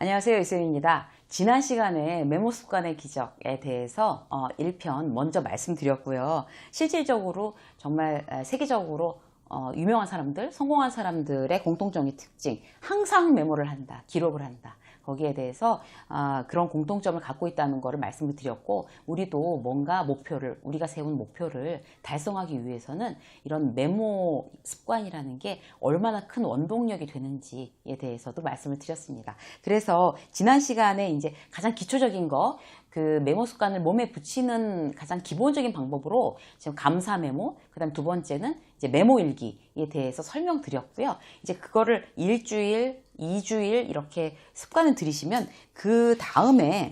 안녕하세요. 이쌤입니다. 지난 시간에 메모 습관의 기적에 대해서 어, 1편 먼저 말씀드렸고요. 실질적으로 정말 에, 세계적으로 어, 유명한 사람들, 성공한 사람들의 공통적인 특징, 항상 메모를 한다, 기록을 한다. 거기에 대해서 아, 그런 공통점을 갖고 있다는 것을 말씀을 드렸고 우리도 뭔가 목표를 우리가 세운 목표를 달성하기 위해서는 이런 메모 습관이라는 게 얼마나 큰 원동력이 되는지에 대해서도 말씀을 드렸습니다. 그래서 지난 시간에 이제 가장 기초적인 거 그 메모 습관을 몸에 붙이는 가장 기본적인 방법으로 지금 감사 메모, 그 다음 두 번째는 이제 메모 일기에 대해서 설명드렸고요. 이제 그거를 일주일, 이주일 이렇게 습관을 들이시면 그 다음에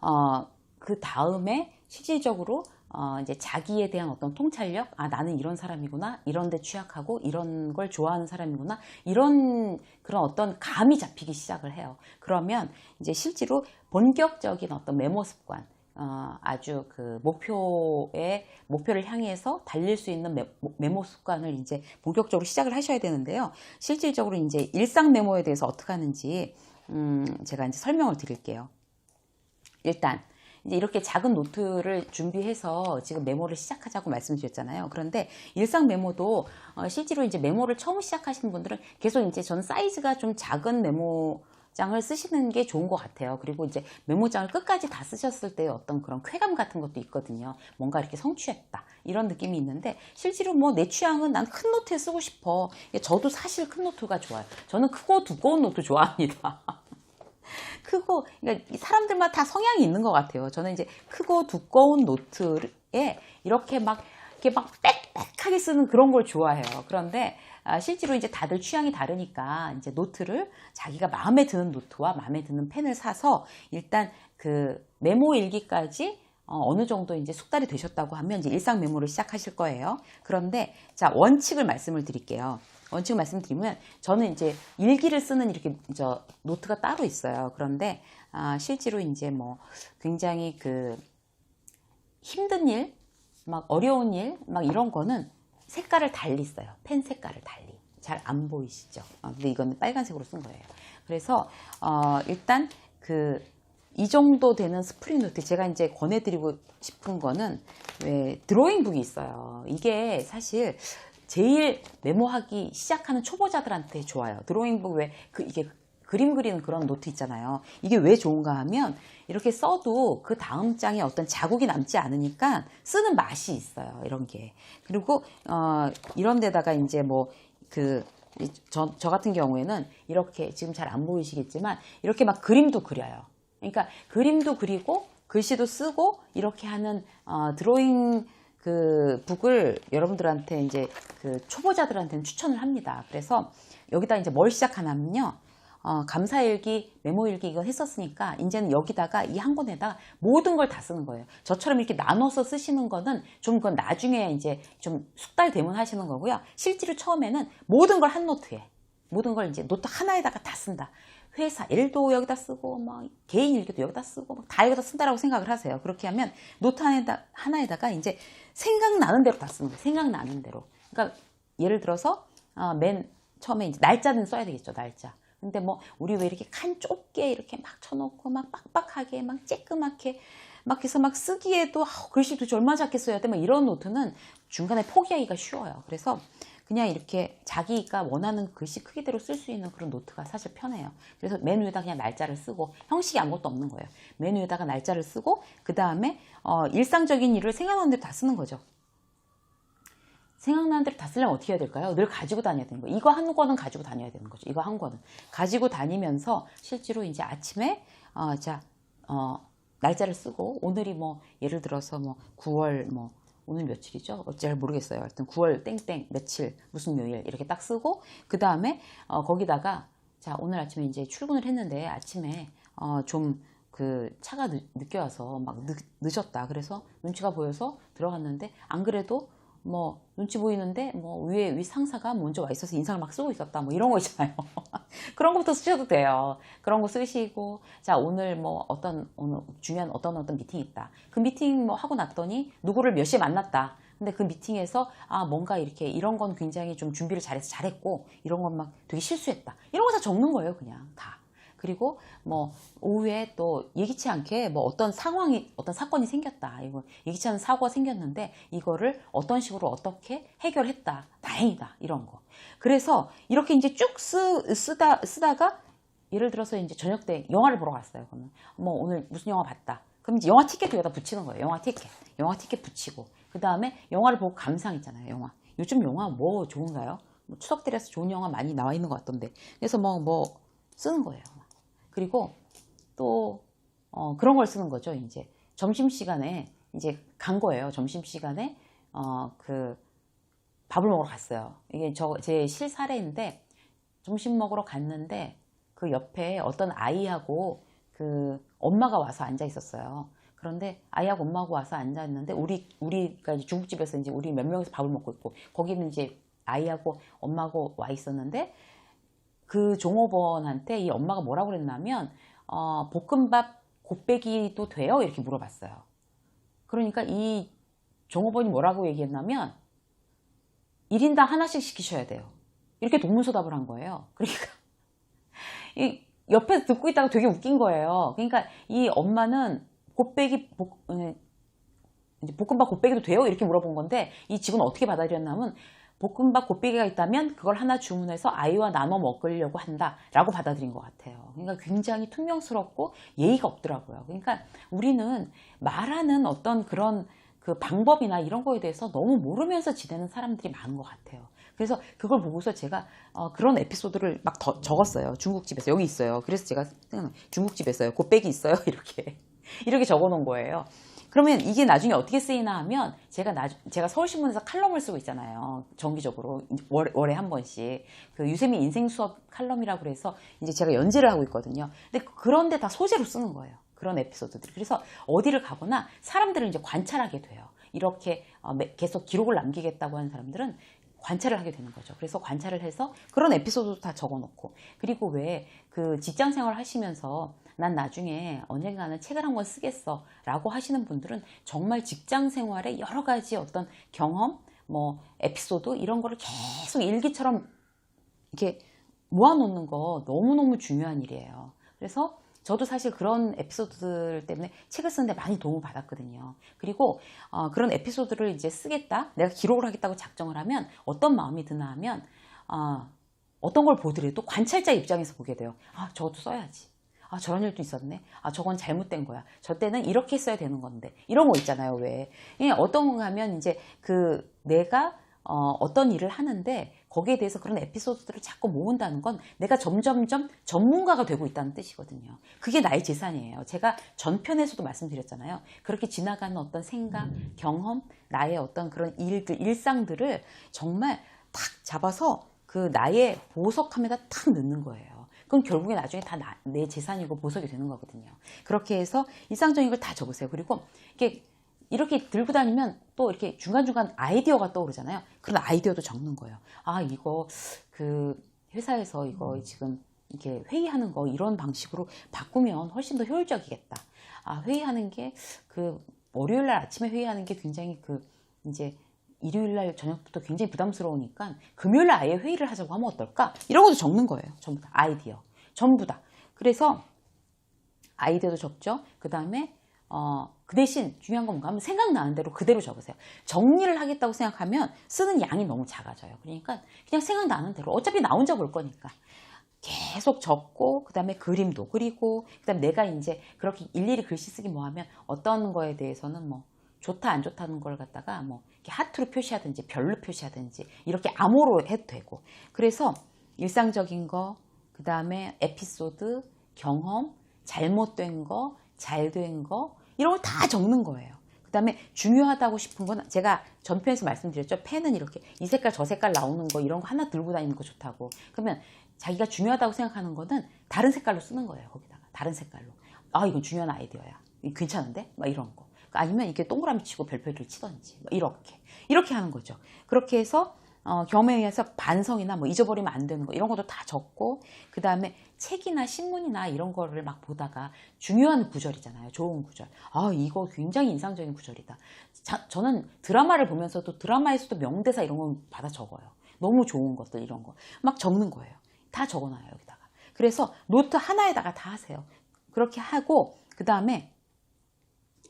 어, 그 다음에 실질적으로 어, 이제 자기에 대한 어떤 통찰력, 아, 나는 이런 사람이구나, 이런 데 취약하고, 이런 걸 좋아하는 사람이구나, 이런 그런 어떤 감이 잡히기 시작을 해요. 그러면 이제 실제로 본격적인 어떤 메모 습관, 어, 아주 그 목표에, 목표를 향해서 달릴 수 있는 메, 메모 습관을 이제 본격적으로 시작을 하셔야 되는데요. 실질적으로 이제 일상 메모에 대해서 어떻게 하는지, 음, 제가 이제 설명을 드릴게요. 일단, 이제 이렇게 작은 노트를 준비해서 지금 메모를 시작하자고 말씀드렸잖아요. 그런데 일상 메모도 어, 실제로 이제 메모를 처음 시작하시는 분들은 계속 이제 전 사이즈가 좀 작은 메모 장을 쓰시는 게 좋은 것 같아요. 그리고 이제 메모장을 끝까지 다 쓰셨을 때 어떤 그런 쾌감 같은 것도 있거든요. 뭔가 이렇게 성취했다. 이런 느낌이 있는데 실제로 뭐 내 취향은 난 큰 노트에 쓰고 싶어. 저도 사실 큰 노트가 좋아요. 저는 크고 두꺼운 노트 좋아합니다. 크고 그러니까 사람들마다 다 성향이 있는 것 같아요. 저는 이제 크고 두꺼운 노트에 이렇게 막 이렇게 막 빽빽하게 쓰는 그런 걸 좋아해요. 그런데 아, 실제로 이제 다들 취향이 다르니까 이제 노트를 자기가 마음에 드는 노트와 마음에 드는 펜을 사서 일단 그 메모 일기까지 어, 느 정도 이제 숙달이 되셨다고 하면 이제 일상 메모를 시작하실 거예요. 그런데 자 원칙을 말씀을 드릴게요. 원칙 말씀드리면 저는 이제 일기를 쓰는 이렇게 저 노트가 따로 있어요. 그런데 아, 실제로 이제 뭐 굉장히 그 힘든 일, 막 어려운 일, 막 이런 거는 색깔을 달리 써요. 펜 색깔을 달리. 잘 안 보이시죠? 어, 근데 이거는 빨간색으로 쓴 거예요. 그래서 어, 일단 그 이 정도 되는 스프링 노트 제가 이제 권해드리고 싶은 거는 왜 드로잉북이 있어요. 이게 사실 제일 메모하기 시작하는 초보자들한테 좋아요. 드로잉북 왜 그 이게 그림 그리는 그런 노트 있잖아요. 이게 왜 좋은가 하면 이렇게 써도 그 다음 장에 어떤 자국이 남지 않으니까 쓰는 맛이 있어요. 이런 게. 그리고 어 이런 데다가 이제 뭐그 저, 저 같은 경우에는 이렇게 지금 잘 안 보이시겠지만 이렇게 막 그림도 그려요. 그러니까 그림도 그리고 글씨도 쓰고 이렇게 하는 어, 드로잉 그 북을 여러분들한테 이제 그 초보자들한테는 추천을 합니다. 그래서 여기다 이제 뭘 시작하냐면요. 어, 감사일기, 메모일기 이거 했었으니까 이제는 여기다가 이 한 권에다 모든 걸 다 쓰는 거예요. 저처럼 이렇게 나눠서 쓰시는 거는 좀 그건 나중에 이제 좀 숙달되면 하시는 거고요. 실제로 처음에는 모든 걸 한 노트에 모든 걸 이제 노트 하나에다가 다 쓴다. 회사 일도 여기다 쓰고 뭐 개인 일기도 여기다 쓰고 뭐다 여기다 쓴다라고 생각을 하세요. 그렇게 하면 노트 하나에다, 하나에다가 이제 생각나는 대로 다 쓰는 거예요. 생각나는 대로. 그러니까 예를 들어서 어, 맨 처음에 이제 날짜는 써야 되겠죠. 날짜. 근데 뭐 우리 왜 이렇게 칸 좁게 이렇게 막 쳐놓고 막 빡빡하게 막 쬐끄맣게 막 해서 막 쓰기에도 아, 글씨 도대체 얼마 돼? 막 이런 노트는 중간에 포기하기가 쉬워요. 그래서 그냥 이렇게 자기가 원하는 글씨 크기대로 쓸 수 있는 그런 노트가 사실 편해요. 그래서 맨 위에다 그냥 날짜를 쓰고 형식이 아무것도 없는 거예요. 맨 위에다가 날짜를 쓰고 그 다음에 어, 일상적인 일을 생각나는 대로 다 쓰는 거죠. 생각나는 대로 다 쓰려면 어떻게 해야 될까요? 늘 가지고 다녀야 되는 거예요. 이거 한 권은 가지고 다녀야 되는 거죠. 이거 한 권은. 가지고 다니면서 실제로 이제 아침에, 어, 자, 어, 날짜를 쓰고, 오늘이 뭐, 예를 들어서 뭐, 9월 뭐, 오늘 며칠이죠? 어찌 잘 모르겠어요. 하여튼 9월 땡땡 며칠 무슨 요일 이렇게 딱 쓰고 그 다음에 어, 거기다가 자 오늘 아침에 이제 출근을 했는데 아침에 어, 좀 그 차가 늦, 늦게 와서 막 늦, 늦었다. 그래서 눈치가 보여서 들어갔는데 안 그래도 뭐 눈치 보이는데 뭐 위에 위 상사가 먼저 와 있어서 인상을 막 쓰고 있었다. 뭐 이런 거 있잖아요. 그런 것도 쓰셔도 돼요. 그런 거 쓰시고 자 오늘 뭐 어떤 오늘 중요한 어떤 어떤 미팅 있다. 그 미팅 뭐 하고 났더니 누구를 몇 시에 만났다. 근데 그 미팅에서 아 뭔가 이렇게 이런 건 굉장히 좀 준비를 잘해서 잘했고 이런 건 막 되게 실수했다. 이런 거 다 적는 거예요 그냥 다 그리고 뭐 오후에 또 예기치 않게 뭐 어떤 상황이 어떤 사건이 생겼다. 이거 예기치 않은 사고가 생겼는데 이거를 어떤 식으로 어떻게 해결했다. 다행이다. 이런 거. 그래서 이렇게 이제 쭉 쓰, 쓰다 쓰다가 예를 들어서 이제 저녁 때 영화를 보러 갔어요. 그러면 뭐 오늘 무슨 영화 봤다. 그럼 이제 영화 티켓도 여기다 붙이는 거예요. 영화 티켓. 영화 티켓 붙이고 그 다음에 영화를 보고 감상 있잖아요. 영화. 요즘 영화 뭐 좋은가요? 뭐 추석 때라서 좋은 영화 많이 나와 있는 것 같던데. 그래서 뭐뭐 쓰는 거예요. 그리고 또 어, 그런 걸 쓰는 거죠. 이제 점심 시간에 이제 간 거예요. 점심 시간에 어, 그 밥을 먹으러 갔어요. 이게 저 제 실사례인데 점심 먹으러 갔는데 그 옆에 어떤 아이하고 그 엄마가 와서 앉아 있었어요. 그런데 아이하고 엄마하고 와서 앉아 있는데 우리 우리가 이제 중국집에서 이제 우리 몇 명이서 밥을 먹고 있고 거기는 이제 아이하고 엄마하고 와 있었는데 그 종업원한테 이 엄마가 뭐라고 그랬냐면 어, 볶음밥 곱빼기도 돼요? 이렇게 물어봤어요. 그러니까 이 종업원이 뭐라고 얘기했냐면 1인당 하나씩 시키셔야 돼요. 이렇게 동문서답을 한 거예요. 그러니까 이 옆에서 듣고 있다가 되게 웃긴 거예요. 그러니까 이 엄마는 곱빼기 볶, 음, 볶음밥 곱빼기도 돼요? 이렇게 물어본 건데 이 직원 어떻게 받아들였냐면 볶음밥 곱빼기가 있다면 그걸 하나 주문해서 아이와 나눠 먹으려고 한다 라고 받아들인 것 같아요. 그러니까 굉장히 퉁명스럽고 예의가 없더라고요. 그러니까 우리는 말하는 어떤 그런 그 방법이나 이런 거에 대해서 너무 모르면서 지내는 사람들이 많은 것 같아요. 그래서 그걸 보고서 제가 어, 그런 에피소드를 막 더- 적었어요. 중국집에서 여기 있어요. 그래서 제가 중국집에서요. 곱빼기 있어요. 이렇게 이렇게 적어 놓은 거예요. 그러면 이게 나중에 어떻게 쓰이나 하면 제가 나 제가 서울신문에서 칼럼을 쓰고 있잖아요. 정기적으로 월, 월에 한 번씩 그 유세민 인생 수업 칼럼이라고 그래서 이제 제가 연재를 하고 있거든요. 근데 그런데 다 소재로 쓰는 거예요. 그런 에피소드들. 그래서 어디를 가거나 사람들을 이제 관찰하게 돼요. 이렇게 어, 매- 계속 기록을 남기겠다고 하는 사람들은 관찰을 하게 되는 거죠. 그래서 관찰을 해서 그런 에피소드도 다 적어 놓고 그리고 왜 그 직장 생활 하시면서 난 나중에 언젠가는 책을 한 권 쓰겠어 라고 하시는 분들은 정말 직장 생활에 여러 가지 어떤 경험, 뭐 에피소드 이런 거를 계속 일기처럼 이렇게 모아놓는 거 너무너무 중요한 일이에요. 그래서 저도 사실 그런 에피소드들 때문에 책을 쓰는데 많이 도움을 받았거든요. 그리고 어, 그런 에피소드를 이제 쓰겠다, 내가 기록을 하겠다고 작정을 하면 어떤 마음이 드나 하면 어, 어떤 걸 보더라도 관찰자 입장에서 보게 돼요. 아, 저것도 써야지. 아, 저런 일도 있었네. 아, 저건 잘못된 거야. 저 때는 이렇게 써야 되는 건데. 이런 거 있잖아요, 왜. 예, 어떤 거 하면 이제 그 내가 어, 어떤 일을 하는데 거기에 대해서 그런 에피소드들을 자꾸 모은다는 건 내가 점점점 전문가가 되고 있다는 뜻이거든요. 그게 나의 재산이에요. 제가 전편에서도 말씀드렸잖아요. 그렇게 지나가는 어떤 생각, 경험, 나의 어떤 그런 일들, 일상들을 정말 탁 잡아서 그 나의 보석함에다 탁 넣는 거예요. 그럼 결국에 나중에 다 내 재산이고 보석이 되는 거거든요. 그렇게 해서 일상적인 걸 다 적으세요. 그리고 이렇게 이렇게 들고 다니면 또 이렇게 중간중간 아이디어가 떠오르잖아요. 그런 아이디어도 적는 거예요. 아, 이거 그 회사에서 이거 지금 이렇게 회의하는 거 이런 방식으로 바꾸면 훨씬 더 효율적이겠다. 아, 회의하는 게 그 월요일 날 아침에 회의하는 게 굉장히 그 이제 일요일 날 저녁부터 굉장히 부담스러우니까 금요일 날 아예 회의를 하자고 하면 어떨까? 이런 것도 적는 거예요. 전부 다 아이디어. 전부 다. 그래서 아이디어도 적죠. 그 다음에 어, 그 대신 중요한 건 뭔가 하면 생각나는 대로 그대로 적으세요. 정리를 하겠다고 생각하면 쓰는 양이 너무 작아져요. 그러니까 그냥 생각나는 대로 어차피 나 혼자 볼 거니까 계속 적고 그 다음에 그림도 그리고 그 다음에 내가 이제 그렇게 일일이 글씨 쓰기 뭐 하면 어떤 거에 대해서는 뭐 좋다 안 좋다는 걸 갖다가 뭐 이렇게 하트로 표시하든지 별로 표시하든지 이렇게 암호로 해도 되고 그래서 일상적인 거 그 다음에 에피소드 경험 잘못된 거 잘 된 거 이런 걸 다 적는 거예요. 그 다음에 중요하다고 싶은 건 제가 전편에서 말씀드렸죠. 펜은 이렇게 이 색깔 저 색깔 나오는 거 이런 거 하나 들고 다니는 거 좋다고. 그러면 자기가 중요하다고 생각하는 거는 다른 색깔로 쓰는 거예요. 거기다가 다른 색깔로. 아 이건 중요한 아이디어야. 괜찮은데? 막 이런 거. 아니면 이렇게 동그라미 치고 별표를 치던지 막 이렇게 이렇게 하는 거죠. 그렇게 해서 어, 의해서 반성이나 뭐 잊어버리면 안 되는 거 이런 것도 다 적고 그 다음에 책이나 신문이나 이런 거를 막 보다가 중요한 구절이잖아요. 좋은 구절. 아 이거 굉장히 인상적인 구절이다. 자, 저는 드라마를 보면서도 드라마에서도 명대사 이런 건 받아 적어요. 너무 좋은 것들 이런 거 막 적는 거예요. 다 적어놔요 여기다가. 그래서 노트 하나에다가 다 하세요. 그렇게 하고 그 다음에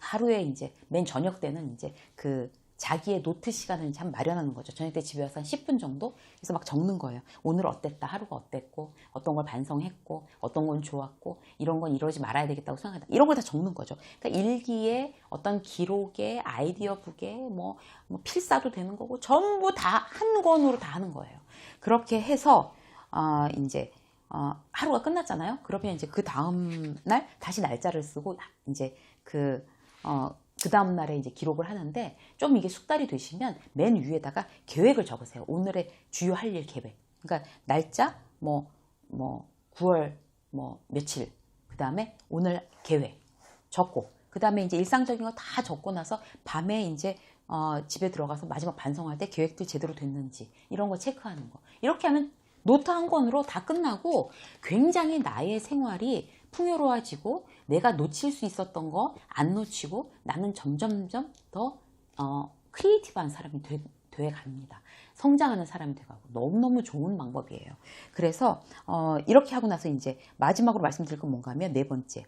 하루에 이제 맨 저녁 때는 이제 그 자기의 노트 시간을 참 마련하는 거죠. 저녁 때 집에 와서 한 10분 정도? 그래서 막 적는 거예요. 오늘 어땠다, 하루가 어땠고, 어떤 걸 반성했고, 어떤 건 좋았고, 이런 건 이러지 말아야 되겠다고 생각한다. 이런 걸 다 적는 거죠. 그러니까 일기에 어떤 기록에 아이디어북에 뭐, 뭐 필사도 되는 거고, 전부 다 한 권으로 다 하는 거예요. 그렇게 해서, 어, 이제, 어, 하루가 끝났잖아요. 그러면 이제 그 다음 날 다시 날짜를 쓰고, 이제 그, 어, 그 다음날에 이제 기록을 하는데 좀 이게 숙달이 되시면 맨 위에다가 계획을 적으세요. 오늘의 주요 할 일 계획. 그러니까 날짜, 뭐, 뭐, 9월 뭐 며칠. 그 다음에 오늘 계획 적고. 그 다음에 이제 일상적인 거 다 적고 나서 밤에 이제 어, 집에 들어가서 마지막 반성할 때 계획들 제대로 됐는지 이런 거 체크하는 거. 이렇게 하면 노트 한 권으로 다 끝나고 굉장히 나의 생활이 풍요로워지고 내가 놓칠 수 있었던 거 안 놓치고 나는 점점점 더 어, 크리에이티브한 사람이 돼, 돼 갑니다. 성장하는 사람이 돼가고 너무너무 좋은 방법이에요. 그래서 어, 이렇게 하고 나서 이제 마지막으로 말씀드릴 건 뭔가 하면 네 번째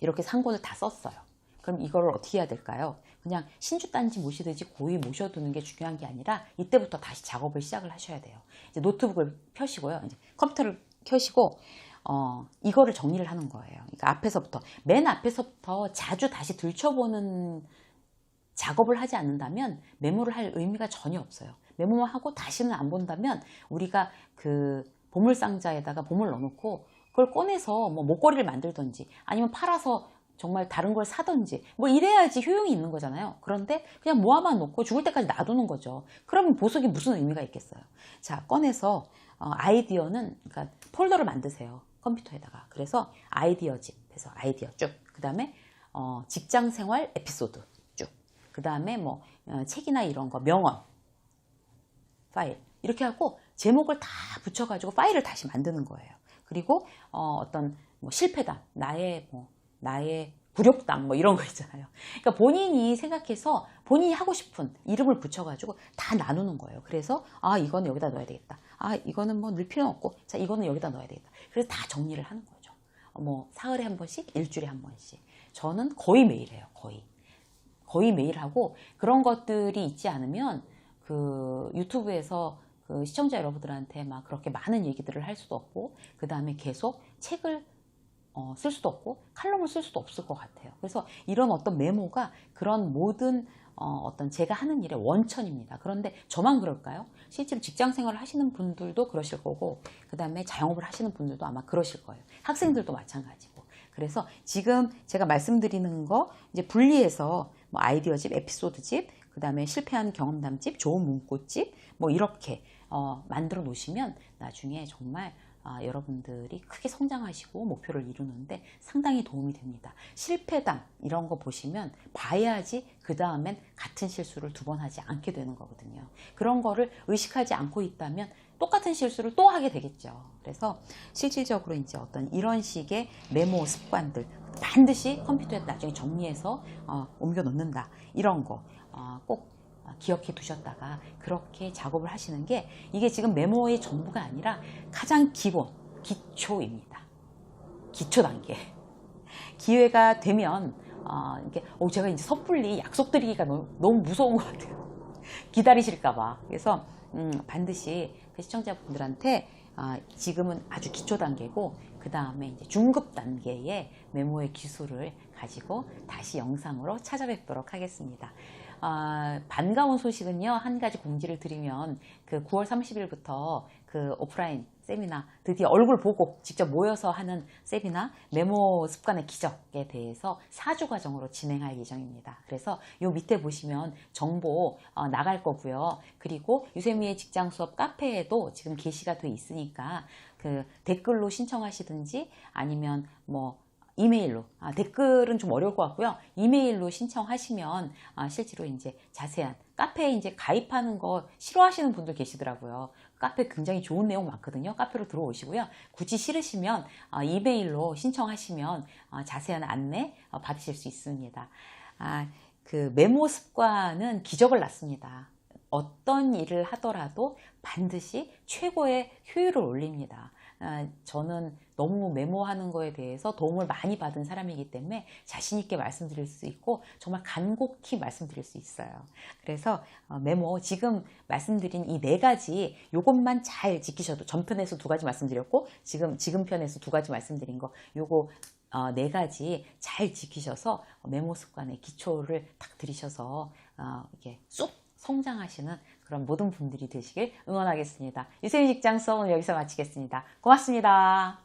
이렇게 상권을 다 썼어요. 그럼 이걸 어떻게 해야 될까요? 그냥 신주단지 모시듯이 고이 모셔두는 게 중요한 게 아니라 이때부터 다시 작업을 시작을 하셔야 돼요. 이제 노트북을 펴시고요. 이제 컴퓨터를 켜시고 어, 이거를 정리를 하는 거예요. 그러니까 앞에서부터, 맨 앞에서부터 자주 다시 들춰보는 작업을 하지 않는다면 메모를 할 의미가 전혀 없어요. 메모만 하고 다시는 안 본다면 우리가 그 보물상자에다가 보물 넣어놓고 그걸 꺼내서 뭐 목걸이를 만들던지 아니면 팔아서 정말 다른 걸 사던지 뭐 이래야지 효용이 있는 거잖아요. 그런데 그냥 모아만 놓고 죽을 때까지 놔두는 거죠. 그러면 보석이 무슨 의미가 있겠어요. 자 꺼내서 어, 아이디어는 그러니까 폴더를 만드세요. 컴퓨터에다가. 그래서 아이디어 집 해서 아이디어 쭉. 그 다음에 어, 직장 생활 에피소드 쭉. 그 다음에 뭐 어, 책이나 이런 거 명언 파일 이렇게 하고 제목을 다 붙여가지고 파일을 다시 만드는 거예요. 그리고 어, 떤 뭐 실패담 나의 뭐 나의 굴욕담 뭐 이런 거 있잖아요. 그러니까 본인이 생각해서 본인이 하고 싶은 이름을 붙여가지고 다 나누는 거예요. 그래서 아 이거는 여기다 넣어야 되겠다. 아 이거는 뭐 넣을 필요는 없고 자 이거는 여기다 넣어야 되겠다. 그래서 다 정리를 하는 거죠. 뭐 사흘에 한 번씩, 일주일에 한 번씩. 저는 거의 매일 해요. 거의 거의 매일 하고 그런 것들이 있지 않으면 그 유튜브에서 그 시청자 여러분들한테 막 그렇게 많은 얘기들을 할 수도 없고 그 다음에 계속 책을 어, 쓸 수도 없고 칼럼을 쓸 수도 없을 것 같아요. 그래서 이런 어떤 메모가 그런 모든 어, 떤 제가 하는 일의 원천입니다. 그런데 저만 그럴까요? 실제로 직장 생활을 하시는 분들도 그러실 거고 그 다음에 자영업을 하시는 분들도 아마 그러실 거예요. 학생들도 마찬가지고. 그래서 지금 제가 말씀드리는 거 이제 분리해서 뭐 아이디어집, 에피소드집, 그 다음에 실패한 경험담집, 좋은 문구집 뭐 이렇게 어, 만들어 놓으시면 나중에 정말 아, 여러분들이 크게 성장하시고 목표를 이루는데 상당히 도움이 됩니다. 실패담 이런 거 보시면 봐야지 그 다음엔 같은 실수를 두 번 하지 않게 되는 거거든요. 그런 거를 의식하지 않고 있다면 똑같은 실수를 또 하게 되겠죠. 그래서 실질적으로 이제 어떤 이런 식의 메모 습관들 반드시 컴퓨터에 나중에 정리해서 어, 옮겨 놓는다. 이런 거 어, 꼭 기억해 두셨다가 그렇게 작업을 하시는 게 이게 지금 메모의 전부가 아니라 가장 기본, 기초입니다. 기초 단계. 기회가 되면 어, 이게 어, 제가 이제 섣불리 약속드리기가 너무, 너무 무서운 것 같아요. 기다리실까봐. 그래서 음, 반드시 그 시청자분들한테 어, 지금은 아주 기초 단계고 그 다음에 이제 중급 단계의 메모의 기술을 가지고 다시 영상으로 찾아뵙도록 하겠습니다. 아, 반가운 소식은요, 한 가지 공지를 드리면, 그 9월 30일부터 그 오프라인 세미나, 드디어 얼굴 보고 직접 모여서 하는 세미나, 메모 습관의 기적에 대해서 4주 과정으로 진행할 예정입니다. 그래서 요 밑에 보시면 정보 어, 나갈 거고요. 그리고 유세미의 직장 수업 카페에도 지금 게시가 돼 있으니까 그 댓글로 신청하시든지 아니면 뭐 이메일로 아, 댓글은 좀 어려울 것 같고요. 이메일로 신청하시면 아, 실제로 이제 자세한 카페에 이제 가입하는 거 싫어하시는 분들 계시더라고요. 카페 굉장히 좋은 내용 많거든요. 카페로 들어오시고요. 굳이 싫으시면 아, 이메일로 신청하시면 아, 자세한 안내 어, 받으실 수 있습니다. 아, 그 메모 습관은 기적을 낳습니다. 어떤 일을 하더라도 반드시 최고의 효율을 올립니다. 아, 저는 너무 메모하는 거에 대해서 도움을 많이 받은 사람이기 때문에 자신 있게 말씀드릴 수 있고 정말 간곡히 말씀드릴 수 있어요. 그래서 어, 메모 지금 말씀드린 이 네 가지 요것만 잘 지키셔도 전편에서 두 가지 말씀드렸고 지금 지금 편에서 두 가지 말씀드린 거 요거 어, 네 가지 잘 지키셔서 메모 습관의 기초를 딱 들이셔서 어, 이렇게 쑥 성장하시는 그런 모든 분들이 되시길 응원하겠습니다. 유세민 직장 수업은 여기서 마치겠습니다. 고맙습니다.